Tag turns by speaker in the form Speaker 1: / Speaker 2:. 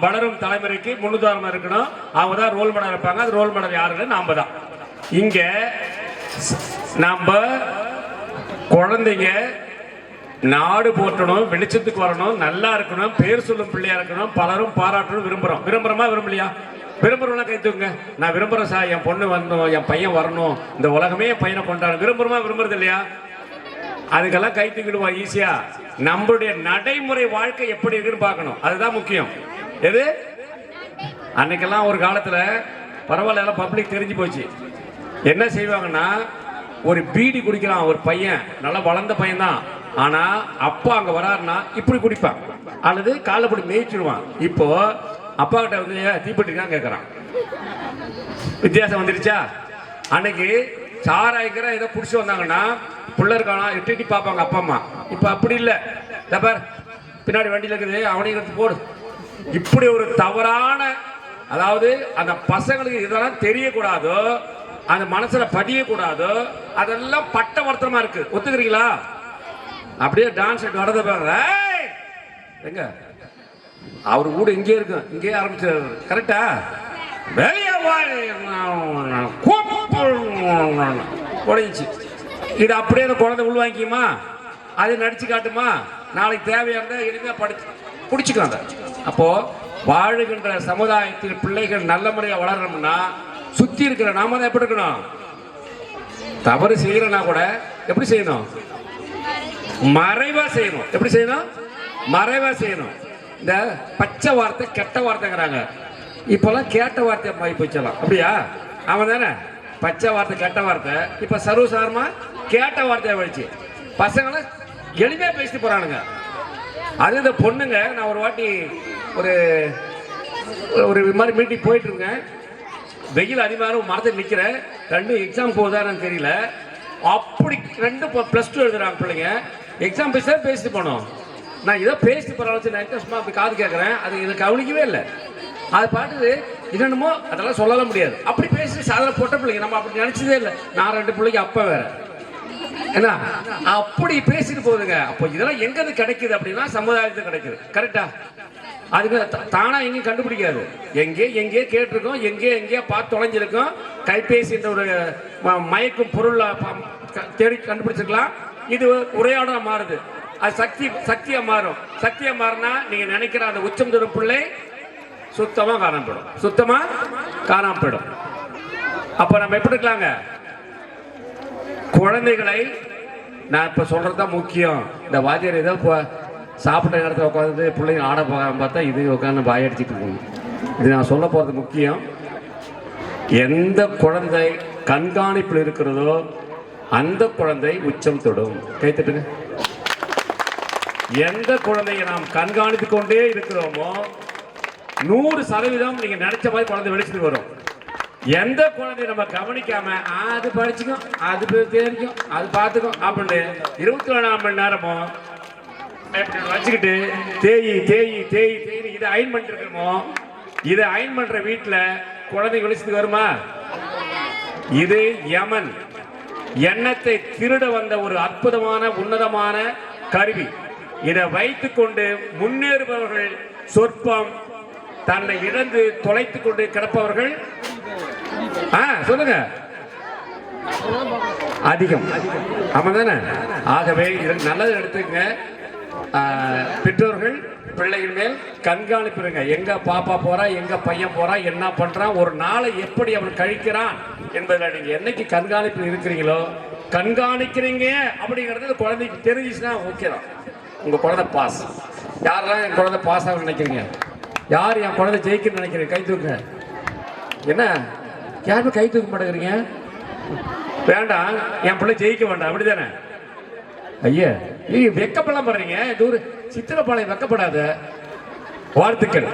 Speaker 1: வளரும் தலைமுறைக்கு முன்னுதாரணம் இருக்கணும். அவங்க தான் ரோல் மாடல் இருப்பாங்க. அது ரோல் மாடல் யாருன்னு நாம தான் இங்க ஸ்- நம்ம குழந்தைங்க நாடு போற்றணும் வெளிச்சத்துக்கு வரணும் நல்லா இருக்கணும் பேர் சொல்லும் பிள்ளையா இருக்கணும் பலரும் பாராட்டணும் விரும்புறோம். விரும்புறோமா விரும்பலையா? விரும்புறோம்னா கை நான் விரும்புறேன் சார் என் பொண்ணு வரணும் என் பையன் வரணும். இந்த உலகமே என் பையனை கொண்டாடும் விரும்புறோமா விரும்புறது இல்லையா? அதுக்கெல்லாம் கை தூக்கிடுவோம் ஈஸியா நம்மளுடைய நடைமுறை வாழ்க்கை எப்படி இருக்குன்னு பார்க்கணும். அதுதான் முக்கியம். எது? அன்னைக்கெல்லாம் ஒரு காலத்துல பரவாயில்ல பப்ளிக் தெரிஞ்சு போச்சு. என்ன செய்வாங்கன்னா ஒரு பீடி குடிக்கிறான் ஒரு பையன். நல்லா வளர்ந்த பையன் தான் ஆனா அப்பா அங்க வராருன்னா இப்படி குடிப்பான். அல்லது காலை போட்டு மேய்ச்சிடுவான். இப்போ அப்பா கிட்ட வந்து தீப்பட்டிருக்கான் தீப்பெட்டிக்கான் கேட்கறான் வித்தியாசம் வந்துருச்சா? அன்னைக்கு சாராய்க்கிற ஏதோ குடிச்சு வந்தாங்கன்னா புள்ள இருக்கானா? எட்டி பார்ப்பாங்க அப்பா அம்மா. இப்போ அப்படி இல்லை. பார். பின்னாடி வண்டியில் இருக்குது. அவனையும் எடுத்து போடு. இப்படி ஒரு தவறான அதாவது அந்த பசங்களுக்கு இதெல்லாம் தெரியக்கூடாதோ அந்த மனசுல பதியக்கூடாதோ அதெல்லாம் பட்ட வருத்தமா இருக்கு. ஒத்துக்கிறீங்களா? அப்படியே டான்ஸ் நடந்த பாருங்க. எங்க? அவர் கூட இங்கே இருக்கும் இங்கே ஆரம்பிச்சாரு. கரெக்டா வெளியே கூப்பிடுச்சு இது அப்படியே அந்த குழந்தை உள்வாங்கிக்குமா? அது நடிச்சு காட்டுமா? நாளைக்கு தேவையா இருந்தா படிச்சு குடிச்சுக்கலாங்க அப்போ வாழுகின்ற சமுதாயத்தில் பிள்ளைகள் நல்ல முறையாக வளரணும்னா சுத்தி இருக்கிற நாம தான் எப்படி இருக்கணும்? தவறு செய்யறனா கூட எப்படி செய்யணும்? மறைவா செய்யணும். எப்படி செய்யணும்? மறைவா செய்யணும். இந்த பச்சை வார்த்தை கெட்ட வார்த்தைங்கிறாங்க. இப்போல்லாம் கேட்ட வார்த்தை போய் போச்சலாம் அப்படியா? அவன் தானே? பச்சை வார்த்தை கெட்ட வார்த்தை. இப்ப சர்வசாரமா கேட்ட வார்த்தையை வழிச்சு பசங்களை எளிமையா பேசிட்டு போறானுங்க. அது இந்த பொண்ணுங்க நான் ஒரு வாட்டி ஒரு ஒரு இது மாதிரி மீட்டிங் போயிட்டு இருக்கேன் வெயில் அதிகமாக மரத்தில் நிற்கிறேன் ரெண்டும் எக்ஸாம் போகுதான்னு தெரியல. அப்படி ரெண்டு ப்ளஸ் டூ எழுதுறாங்க பிள்ளைங்க. எக்ஸாம் பேச பேசிட்டு போனோம். நான் ஏதோ பேசிட்டு போகிற அளவுக்கு நான் சும்மா அப்படி காது கேட்குறேன் அது எனக்கு கவனிக்கவே இல்லை. அது பாட்டுது என்னென்னமோ அதெல்லாம் சொல்லலாம் முடியாது. அப்படி பேசி சாதனை போட்ட பிள்ளைங்க நம்ம அப்படி நினச்சதே இல்லை. நான் ரெண்டு பிள்ளைங்க அப்பா வேற. என்ன அப்படி பேசிட்டு போகுதுங்க. அப்போ இதெல்லாம் எங்க கிடைக்குது அப்படின்னா சமுதாயத்துக்கு கிடைக்குது. கரெக்டா அதுக்கு தானா எங்கேயும் கண்டுபிடிக்காது. எங்கே எங்கே கேட்டிருக்கோம் எங்கே எங்கேயோ பார்த்து தொலைஞ்சிருக்கோம். கைபேசின்ற ஒரு ம- மயக்கும் பொருள் தேடி கண்டுபிடிச்சிருக்கலாம். இது உரையாட மாறுது. அது சக்தி சக்தியாக மாறும். சக்தியாக மாறினா நீங்கள் நினைக்கிற அந்த உச்சம் தரும் பிள்ளை சுத்தமா காணாம போயிடும். சுத்தமா காணாம போயிடும். அப்ப நம்ம எப்படி இருக்கலாங்க? குழந்தைகளை நான் இப்போ சொல்கிறது தான் முக்கியம். இந்த வாத்தியார் ஏதோ இப்போ சாப்பிட்ட நேரத்தில் உட்காந்து பிள்ளைங்க ஆட போகாம பார்த்தா இது உட்காந்து வாயடிச்சிட்டு இருக்குங்க இது நான் சொல்ல போகிறது முக்கியம். எந்த குழந்தை கண்காணிப்பில் இருக்கிறதோ அந்த குழந்தை உச்சம் தொடும். கைத்தட்டுங்க எந்த குழந்தையை நாம் கண்காணித்து கொண்டே இருக்கிறோமோ நூறு சதவீதம் நீங்க நினைச்ச மாதிரி குழந்தை வெளிச்சத்துக்கு வரும். எந்த குழந்தைய நம்ம கவனிக்காம அது படிச்சுக்கும் அது தெரிஞ்சுக்கும் அது பார்த்துக்கும் அப்படின்னு இருபத்தி நாலாம் மணி நேரமும் வச்சுக்கிட்டு தேயி தேயி தேயி தேயி இதை அயன் பண்ணிட்டு இருக்கோமோ இதை அயன் பண்ற வீட்டுல குழந்தை வெளிச்சத்துக்கு வருமா? இது யமன். எண்ணத்தை திருட வந்த ஒரு அற்புதமான உன்னதமான கருவி. இதை வைத்துக்கொண்டு முன்னேறுபவர்கள் சொற்பம் தன்னை இழந்து தொலைத்துக் கொண்டு கிடப்பவர்கள் ஆ சொல்லுங்க. அதிகம். ஆமா தானே ஆகவே இதற்கு நல்லது எடுத்துங்க பெற்றோர்கள் பிள்ளைகள் மேல் கண்காணிப்பு இருங்க. எங்க பாப்பா போறா எங்க பையன் போறா என்ன பண்றான் ஒரு நாளை எப்படி அவன் கழிக்கிறான் என்பதில் நீங்க என்னைக்கு கண்காணிப்பு இருக்கிறீங்களோ கண்காணிக்கிறீங்க அப்படிங்கிறது அந்த குழந்தைக்கு தெரிஞ்சிச்சுன்னா ஓகே தான். உங்க குழந்தை பாஸ். யாரெல்லாம் என் குழந்தை பாஸ் ஆகும் நினைக்கிறீங்க? யார் என் குழந்தை ஜெயிக்கணும்னு நினைக்கிறீங்க? கை தூக்குங்க. என்ன? யாருமே கை தூக்க மாட்டேங்கிறீங்க? வேண்டாம். என் பிள்ளை ஜெயிக்க வேண்டாம். அப்படிதானே ஐயா நீ வெக்கப்படலாம் பண்றீங்க தூர சித்திரப்பாளையம் வெக்கப்படாத வாழ்த்துக்கள்.